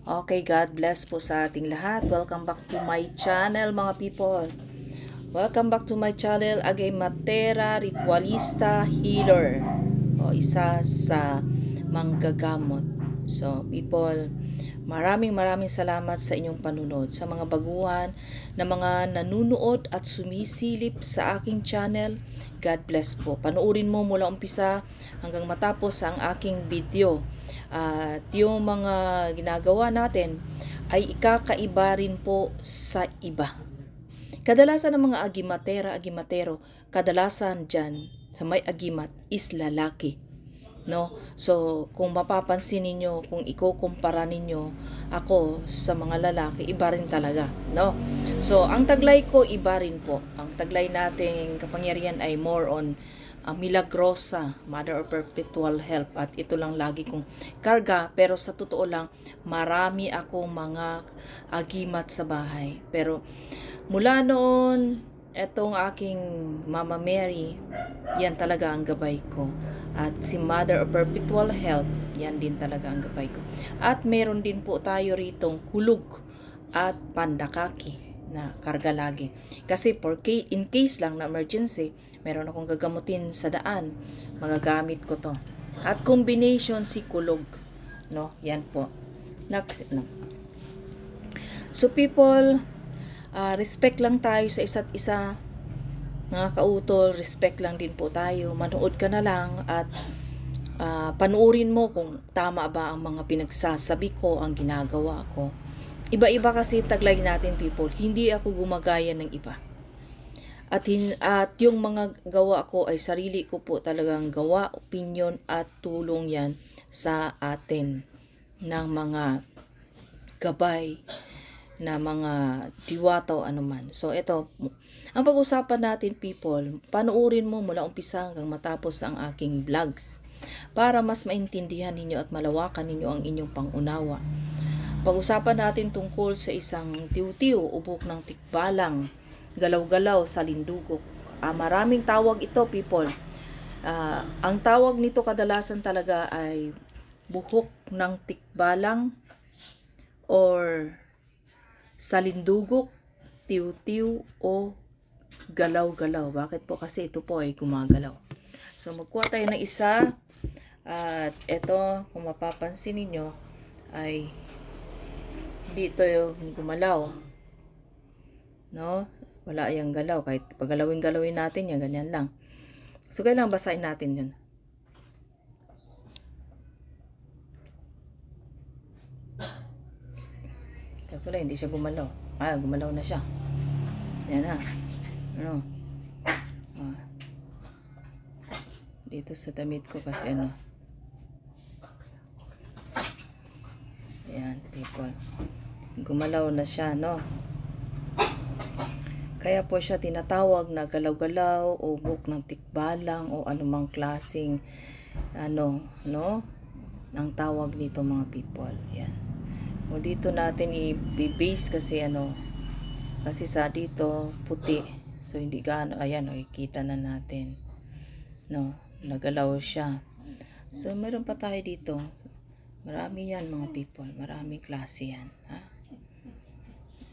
Okay, God bless po sa ating lahat. Welcome back to my channel, mga people. Welcome back to my channel, Agay Matera Ritualista Healer. O isa sa manggagamot. So, people, maraming maraming salamat sa inyong panunod. Sa mga baguhan na mga nanunood at sumisilip sa aking channel, God bless po. Panuorin mo mula umpisa hanggang matapos ang aking video. At yung mga ginagawa natin ay ikakaiba rin po sa iba. Kadalasan ng mga agimatera, agimatero, kadalasan dyan sa may agimat is lalaki. No? So, kung mapapansin ninyo, kung ikukumpara ninyo ako sa mga lalaki, iba rin talaga. No? So, ang taglay ko, iba rin po. Ang taglay nating kapangyarihan ay more on uh, milagrosa, mother of perpetual help. At ito lang lagi kong karga. Pero sa totoo lang, marami akong mga agimat sa bahay. Pero mula noon, etong aking Mama Mary, yan talaga ang gabay ko. At si Mother of Perpetual Health, yan din talaga ang gabay ko. At meron din po tayo ritong kulog at pandakaki na karga lagi. Kasi for ca- in case lang na emergency, meron akong gagamutin sa daan, magagamit ko to. At combination si kulog. No, yan po. Next, no. So people, ah, respect lang tayo sa isa't isa. Mga kautol, respect lang din po tayo. Manood ka na lang at ah, panuorin mo kung tama ba ang mga pinagsasabi ko, ang ginagawa ko. Iba-iba kasi taglay natin people. Hindi ako gumagaya ng iba. At, hin- at yung mga gawa ko ay sarili ko po talagang gawa, opinion at tulong yan sa atin ng mga gabay na mga diwata o anuman. So ito, ang pag-usapan natin people, panuorin mo mula umpisa hanggang matapos ang aking vlogs para mas maintindihan ninyo at malawakan ninyo ang inyong pangunawa. Pag-usapan natin tungkol sa isang tiw-tiw, ubok ng tikbalang, galaw-galaw sa lindugok. Ah, maraming tawag ito people. Ah, ang tawag nito kadalasan talaga ay buhok ng tikbalang or salindugok, tiw-tiw o galaw-galaw. Bakit po? Kasi ito po ay gumagalaw. So, magkuha tayo ng isa. At ito, kung mapapansin ninyo, ay dito yung gumalaw. No? Wala yung galaw. Kahit paggalawin-galawin natin yan, ganyan lang. So, kailangan basahin natin yun. Kaso lang, hindi siya gumalaw. Ah, gumalaw na siya. Yan na. Ano? Ah. Dito sa damit ko kasi ano. Yan, people. Gumalaw na siya, no? Kaya po siya tinatawag na galaw-galaw o buk ng tikbalang o anumang klasing ano, no? Ang tawag nito mga people. Yan. O dito natin i-base kasi ano, kasi sa dito puti. So hindi gaano, ayan o, ikita na natin. No, nagalaw siya. So meron pa tayo dito. Marami yan mga people. Maraming klase yan. Ha?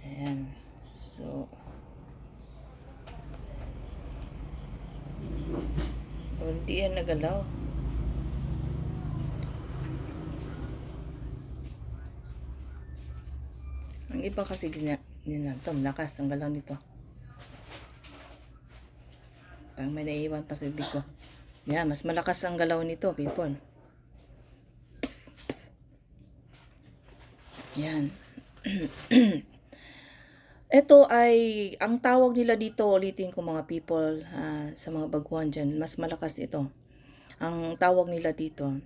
Ayan. So, o, hindi yan nagalaw. Ang iba kasi ganyan to, malakas ang galaw nito. Parang may naiiwan pa sa bibig ko. Yan, mas malakas ang galaw nito, people. Yan. Ito ay, ang tawag nila dito, ulitin ko mga people, ah, sa mga baguhan dyan, mas malakas ito. Ang tawag nila dito,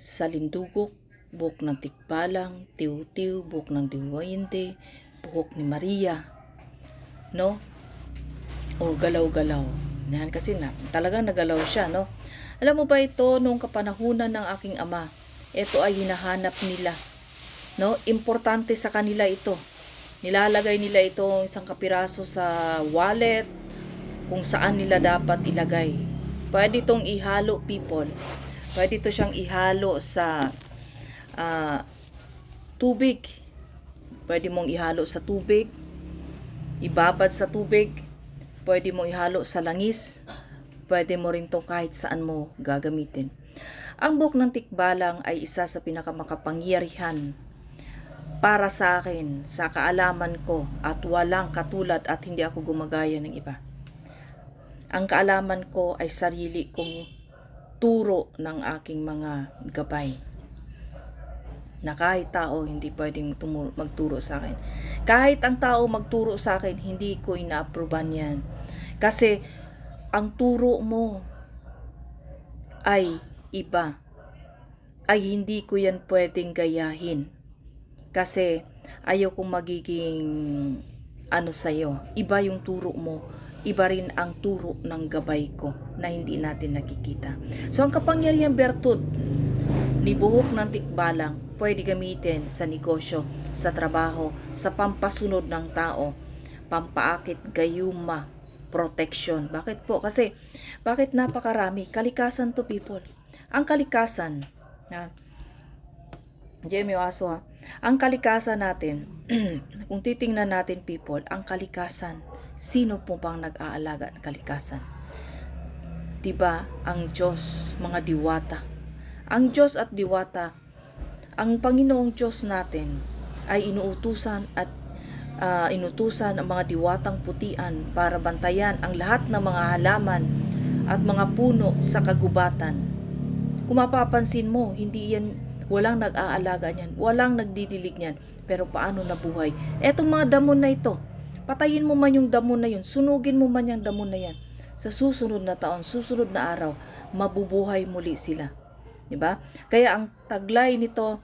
salindugok, buhok ng tikbalang, tiw-tiw, buhok ng diwayente, buhok ni Maria, no? O galaw-galaw. Yan kasi na, talagang nagalaw siya, no? Alam mo ba ito, nung kapanahunan ng aking ama, ito ay hinahanap nila, no? Importante sa kanila ito. Nilalagay nila itong isang kapiraso sa wallet, kung saan nila dapat ilagay. Pwede itong ihalo, people. Pwede ito siyang ihalo sa ah, tubig. Pwede mong ihalo sa tubig. Ibabad sa tubig. Pwede mong ihalo sa langis. Pwede mo rin to kahit saan mo gagamitin. Ang buhok ng tikbalang ay isa sa pinakamakapangyarihan para sa akin, sa kaalaman ko, at walang katulad at hindi ako gumagaya ng iba. Ang kaalaman ko ay sarili kong turo ng aking mga gabay. Na kahit tao hindi pwedeng magturo sa akin. Kahit ang tao magturo sa akin, hindi ko ina-approvean yan. Kasi ang turo mo ay iba. Ay hindi ko yan pwedeng gayahin. Kasi ayaw magiging ano sa'yo. Iba yung turo mo. Iba rin ang turo ng gabay ko na hindi natin nakikita. So ang kapangyarihan bertud ni buhok ng tikbalang pwede gamitin sa negosyo, sa trabaho, sa pampasunod ng tao, pampaakit, gayuma, protection. Bakit po? Kasi, bakit napakarami? Kalikasan to people. Ang kalikasan, na, Jemmy Aso ha, ang kalikasan natin, kung titingnan natin people, ang kalikasan, sino po bang nag-aalaga at kalikasan? Diba, ang Diyos, mga diwata. Ang Diyos at diwata, ang Panginoong Diyos natin ay inuutusan at ah, inutusan ang mga diwatang putian para bantayan ang lahat ng mga halaman at mga puno sa kagubatan. Kung mapapansin mo, hindi yan, walang nag-aalaga niyan, walang nagdidilig niyan, pero paano nabuhay? Etong mga damon na ito, patayin mo man yung damon na yun, sunugin mo man yung damon na yan, sa susunod na taon, susunod na araw, mabubuhay muli sila. 'Di ba? Kaya ang taglay nito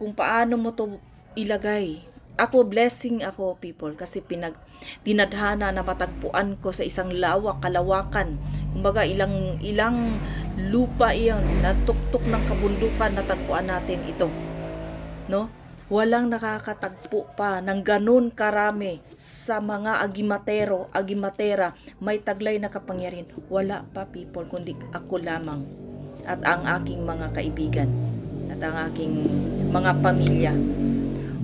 kung paano mo to ilagay. Ako blessing ako people kasi pinag tinadhana na matagpuan ko sa isang lawak kalawakan. Kumbaga ilang ilang lupa iyon natuktok ng kabundukan natagpuan natin ito. No? Walang nakakatagpo pa ng ganun karami sa mga agimatero, agimatera, may taglay na kapangyarihan. Wala pa people, kundi ako lamang at ang aking mga kaibigan at ang aking mga pamilya.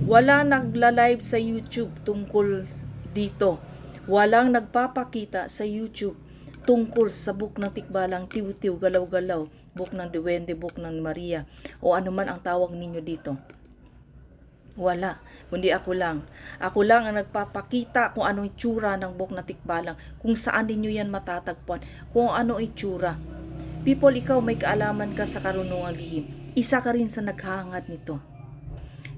Wala nagla-live sa YouTube tungkol dito. Walang nagpapakita sa YouTube tungkol sa book ng tikbalang tiw-tiw, galaw-galaw, book ng Duwende, book ng Maria, o ano man ang tawag ninyo dito. Wala. Kundi ako lang. Ako lang ang nagpapakita kung anong itsura ng book na tikbalang, kung saan ninyo yan matatagpuan, kung ano itsura. People, ikaw may kaalaman ka sa karunungang lihim. Isa ka rin sa naghahangad nito.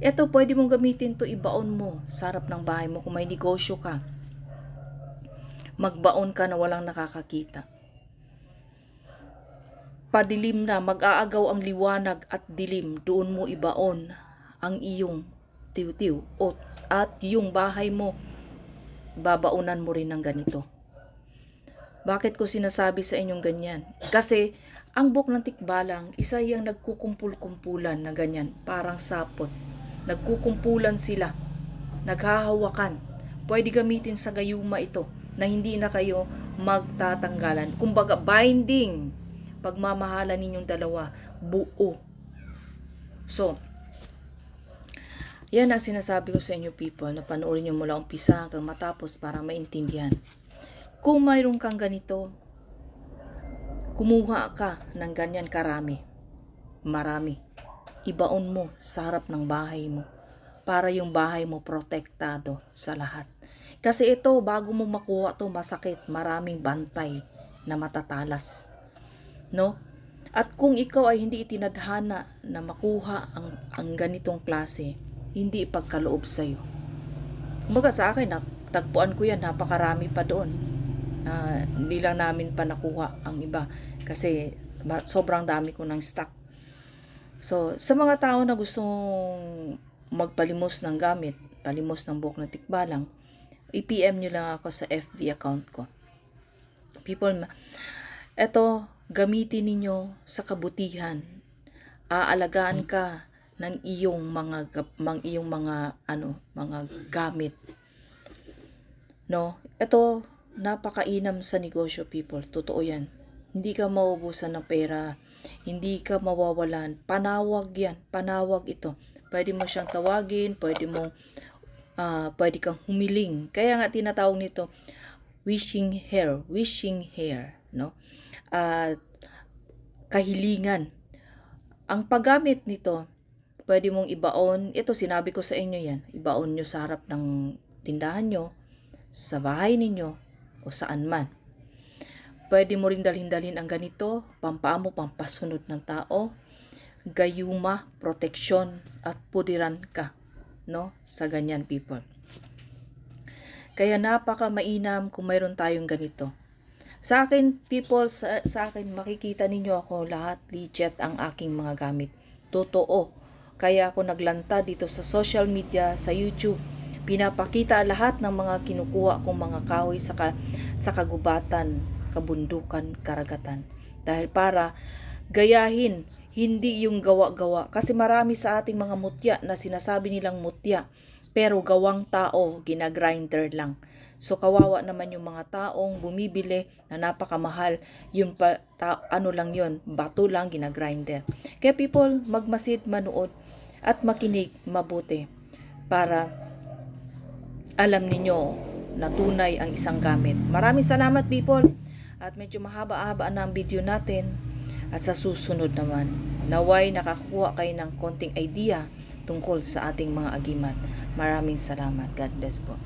Ito, pwede mong gamitin to ibaon mo sa harap ng bahay mo kung may negosyo ka. Magbaon ka na walang nakakakita. Padilim na, mag-aagaw ang liwanag at dilim, doon mo ibaon ang iyong tiw-tiw at yung bahay mo babaunan mo rin ng ganito. Bakit ko sinasabi sa inyong ganyan? Kasi ang buk ng tikbalang, isa yung nagkukumpul-kumpulan na ganyan, parang sapot. Nagkukumpulan sila, naghahawakan. Pwede gamitin sa gayuma ito na hindi na kayo magtatanggalan. Kumbaga, binding. Pagmamahalan ninyong dalawa, buo. So, yan ang sinasabi ko sa inyo people na panoorin nyo mula umpisa hanggang matapos para maintindihan. Kung mayroon kang ganito, kumuha ka ng ganyan karami. Marami. Ibaon mo sa harap ng bahay mo para yung bahay mo protektado sa lahat. Kasi ito, bago mo makuha to masakit, maraming bantay na matatalas. No? At kung ikaw ay hindi itinadhana na makuha ang, ang ganitong klase, hindi ipagkaloob sa'yo. Kumbaga sa akin, tagpuan ko yan, napakarami pa doon. Ah, hindi lang namin pa nakuha ang iba kasi sobrang dami ko ng stock. So, sa mga tao na gustong magpalimos ng gamit, palimos ng buhok na tikbalang, i-PM nyo lang ako sa FB account ko. People, eto, gamitin ninyo sa kabutihan. Aalagaan ka ng iyong mga mang iyong mga ano, mga gamit. No? Ito napakainam sa negosyo people. Totoo 'yan. Hindi ka maubusan ng pera, hindi ka mawawalan. Panawag 'yan, panawag ito. Pwede mo siyang tawagin, pwede mo ah, pwede kang humiling. Kaya nga tinatawag nito wishing hair, wishing hair, no? At kahilingan. Ang paggamit nito, pwede mong ibaon, ito sinabi ko sa inyo yan, ibaon nyo sa harap ng tindahan nyo, sa bahay ninyo, o saan man. Pwede mo rin dalhin-dalhin ang ganito, pampaamo, pampasunod ng tao, gayuma, proteksyon, at pudiran ka, no? Sa ganyan people. Kaya napaka mainam kung mayroon tayong ganito. Sa akin, people, sa, sa akin, makikita ninyo ako lahat legit ang aking mga gamit. Totoo. Kaya ako naglanta dito sa social media, sa YouTube. Pinapakita lahat ng mga kinukuha kong mga kahoy sa, ka, sa kagubatan, kabundukan, karagatan. Dahil para gayahin, hindi yung gawa-gawa. Kasi marami sa ating mga mutya na sinasabi nilang mutya, pero gawang tao, ginagrinder lang. So kawawa naman yung mga taong bumibili na napakamahal, yung pa, ta- ano lang yon bato lang ginagrinder. Kaya people, magmasid, manood, at makinig mabuti para alam ninyo na tunay ang isang gamit. Maraming salamat people at medyo mahaba-haba na ang video natin at sa susunod naman naway nakakuha kayo ng konting idea tungkol sa ating mga agimat. Maraming salamat. God bless po.